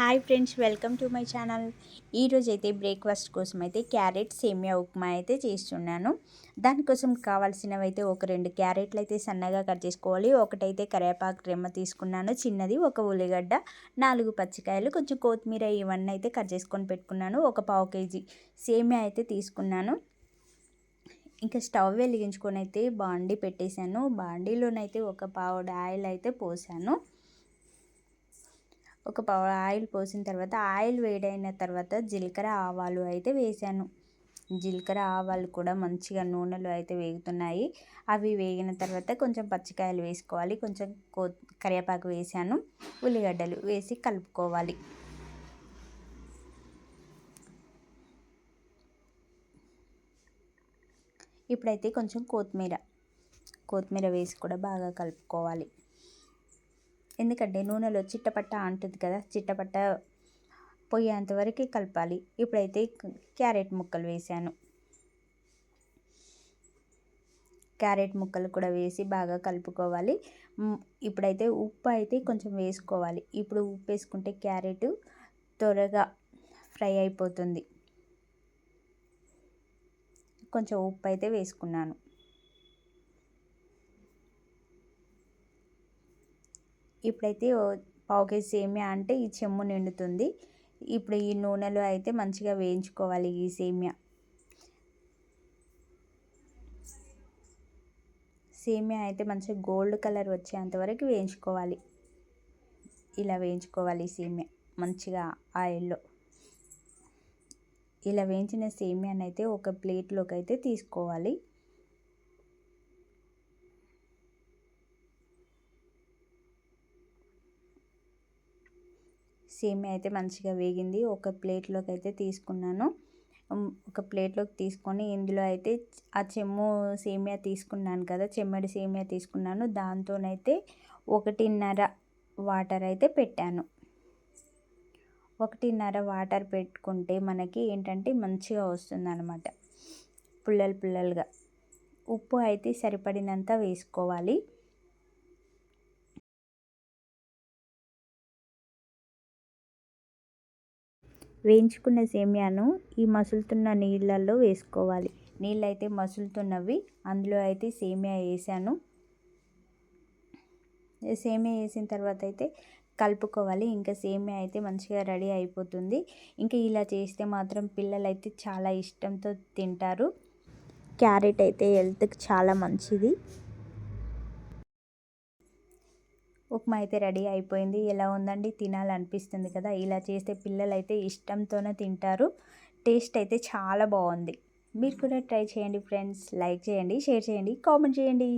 Hi friends welcome to my channel. ఈరోజు అయితే breakfast కోసం అయితే క్యారెట్ సేమియా ఉప్మా అయితే చేస్తున్నాను. దానికోసం కావాల్సినవి అయితే ఒక రెండు క్యారెట్లు అయితే సన్నగా కట్ చేసుకోవాలి. ఒకటైతే కరివేపాకు రెమ్మ తీసుకున్నాను చిన్నది ఒక ఉల్లిగడ్డ నాలుగు పచ్చికాయలు కొంచెం కొత్తిమీర ఇవన్నీ అయితే కట్ చేసుకొని పెట్టుకున్నాను. ఒక పావు కేజీ సేమియా అయితే తీసుకున్నాను. ఇంకా స్టవ్ వెలిగించుకొని అయితే బాండీ పెట్టేశాను. బాండీలోనైతే ఒక పావుడు ఆయిల్ అయితే పోసాను. ఒక ఆయిల్ పోసిన తర్వాత ఆయిల్ వేడైన తర్వాత జీలకర్ర ఆవాలు అయితే వేసాను. జీలకర్ర ఆవాలు కూడా మంచిగా నూనెలో అయితే వేగుతున్నాయి. అవి వేగిన తర్వాత కొంచెం పచ్చికాయలు వేసుకోవాలి. కొంచెం కో కరివేపాకు వేసాను. ఉల్లిగడ్డలు వేసి కలుపుకోవాలి. ఇప్పుడైతే కొంచెం కొత్తిమీర. కొత్తిమీర వేసి కూడా బాగా కలుపుకోవాలి. ఎందుకంటే నూనెలో చిట్టపట్ట అంటుంది కదా చిట్టపట్ట పోయేంతవరకు కలపాలి. ఇప్పుడైతే క్యారెట్ ముక్కలు వేసాను క్యారెట్ ముక్కలు కూడా వేసి బాగా కలుపుకోవాలి. ఇప్పుడైతే ఉప్పు అయితే కొంచెం వేసుకోవాలి. ఇప్పుడు ఉప్పు వేసుకుంటే క్యారెట్ త్వరగా ఫ్రై అయిపోతుంది. కొంచెం ఉప్పు అయితే వేసుకున్నాను. ఇప్పుడైతే పావు కేజీ సేమియా అంటే ఈ చెమ్ము నిండుతుంది. ఇప్పుడు ఈ నూనెలో అయితే మంచిగా వేయించుకోవాలి ఈ సేమియా. సేమియా అయితే మంచిగా గోల్డ్ కలర్ వచ్చేంత వరకు వేయించుకోవాలి. ఇలా వేయించుకోవాలి సేమియా మంచిగా ఆయిల్లో. ఇలా వేయించిన సేమియాని అయితే ఒక ప్లేట్లోకి అయితే తీసుకోవాలి. సేమియా అయితే మంచిగా వేగింది. ఒక ప్లేట్లోకి అయితే తీసుకున్నాను. ఒక ప్లేట్లోకి తీసుకొని ఇందులో అయితే ఆ చెమ్ము సేమియా తీసుకున్నాను కదా చెమ్మడి సేమియా తీసుకున్నాను. దాంతోనైతే ఒకటిన్నర వాటర్ అయితే పెట్టాను. ఒకటిన్నర వాటర్ పెట్టుకుంటే మనకి ఏంటంటే మంచిగా వస్తుంది అనమాట పుల్లలు పుల్లలుగా. ఉప్పు అయితే సరిపడినంత వేసుకోవాలి. వేయించుకున్న సేమియాను ఈ మసులుతున్న నీళ్ళల్లో వేసుకోవాలి. నీళ్ళు అయితే మసులుతున్నవి. అందులో అయితే సేమియా వేసాను. సేమియా వేసిన తర్వాత అయితే కలుపుకోవాలి. ఇంకా సేమియా అయితే మంచిగా రెడీ అయిపోతుంది. ఇంకా ఇలా చేస్తే మాత్రం పిల్లలు అయితే చాలా ఇష్టంతో తింటారు. క్యారెట్ అయితే హెల్త్కి చాలా మంచిది. ఉప్మా అయితే రెడీ అయిపోయింది. ఎలా ఉందండి? తినాలనిపిస్తుంది కదా? ఇలా చేస్తే పిల్లలు అయితే ఇష్టంతోనే తింటారు. టేస్ట్ అయితే చాలా బాగుంది. మీరు కూడా ట్రై చేయండి ఫ్రెండ్స్. లైక్ చేయండి షేర్ చేయండి కామెంట్ చేయండి.